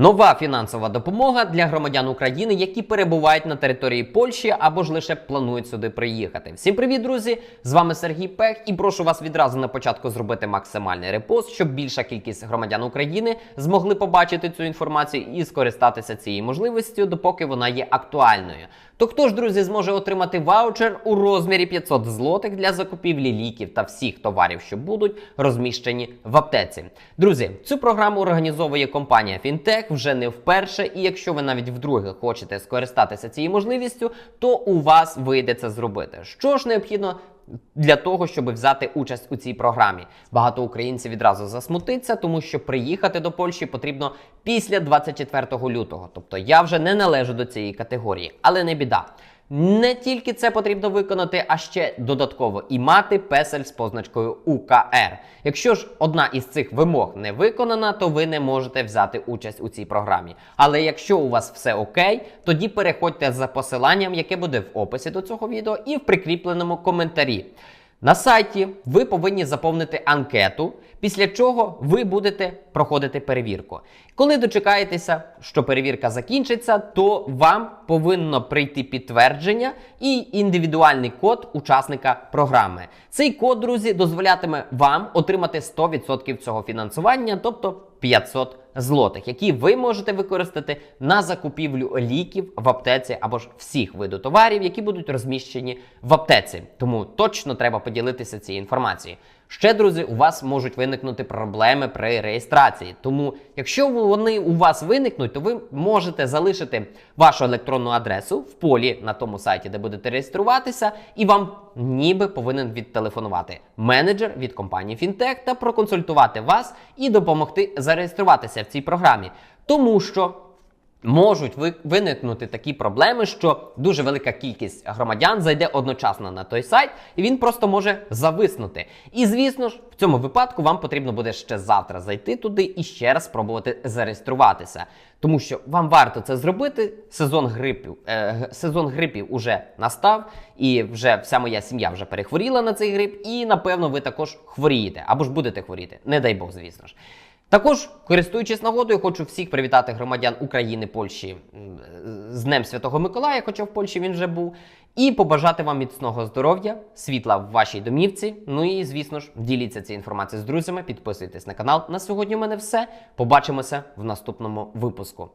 Нова фінансова допомога для громадян України, які перебувають на території Польщі або ж лише планують сюди приїхати. Всім привіт, друзі! З вами Сергій Пех, і прошу вас відразу на початку зробити максимальний репост, щоб більша кількість громадян України змогли побачити цю інформацію і скористатися цією можливістю, допоки вона є актуальною. То хто ж, друзі, зможе отримати ваучер у розмірі 500 злотих для закупівлі ліків та всіх товарів, що будуть розміщені в аптеці? Друзі, цю програму організовує компанія Фінтех вже не вперше, і якщо ви навіть вдруге хочете скористатися цією можливістю, то у вас вийде це зробити. Що ж необхідно для того, щоб взяти участь у цій програмі. Багато українців відразу засмутиться, тому що приїхати до Польщі потрібно після 24 лютого. Тобто я вже не належу до цієї категорії, але не біда. Не тільки це потрібно виконати, а ще додатково і мати песель з позначкою УКР. Якщо ж одна із цих вимог не виконана, то ви не можете взяти участь у цій програмі. Але якщо у вас все окей, тоді переходьте за посиланням, яке буде в описі до цього відео, і в прикріпленому коментарі. На сайті ви повинні заповнити анкету, після чого ви будете проходити перевірку. Коли дочекаєтеся, що перевірка закінчиться, то вам повинно прийти підтвердження і індивідуальний код учасника програми. Цей код, друзі, дозволятиме вам отримати 100% цього фінансування, тобто 500 злотих, які ви можете використати на закупівлю ліків в аптеці або ж всіх виду товарів, які будуть розміщені в аптеці. Тому точно треба поділитися цією інформацією. Ще, друзі, у вас можуть виникнути проблеми при реєстрації. Тому, якщо вони у вас виникнуть, то ви можете залишити вашу електронну адресу в полі на тому сайті, де будете реєструватися, і вам ніби повинен відтелефонувати менеджер від компанії Fintech та проконсультувати вас і допомогти зареєструватися в цій програмі. Тому що можуть ви- виникнути такі проблеми, що дуже велика кількість громадян зайде одночасно на той сайт, і він просто може зависнути. І звісно ж, в цьому випадку вам потрібно буде ще завтра зайти туди і ще раз спробувати зареєструватися. Тому що вам варто це зробити. Сезон грипів, е, сезон грипів уже настав, і вже вся моя сім'я вже перехворіла на цей грип, і напевно ви також хворієте або ж будете хворіти. Не дай Бог, звісно ж. Також, користуючись нагодою, хочу всіх привітати громадян України, Польщі з Днем Святого Миколая, хоча в Польщі він вже був, і побажати вам міцного здоров'я, світла в вашій домівці. Ну і звісно ж, діліться цією інформацією з друзями, підписуйтесь на канал. На сьогодні у мене все. Побачимося в наступному випуску.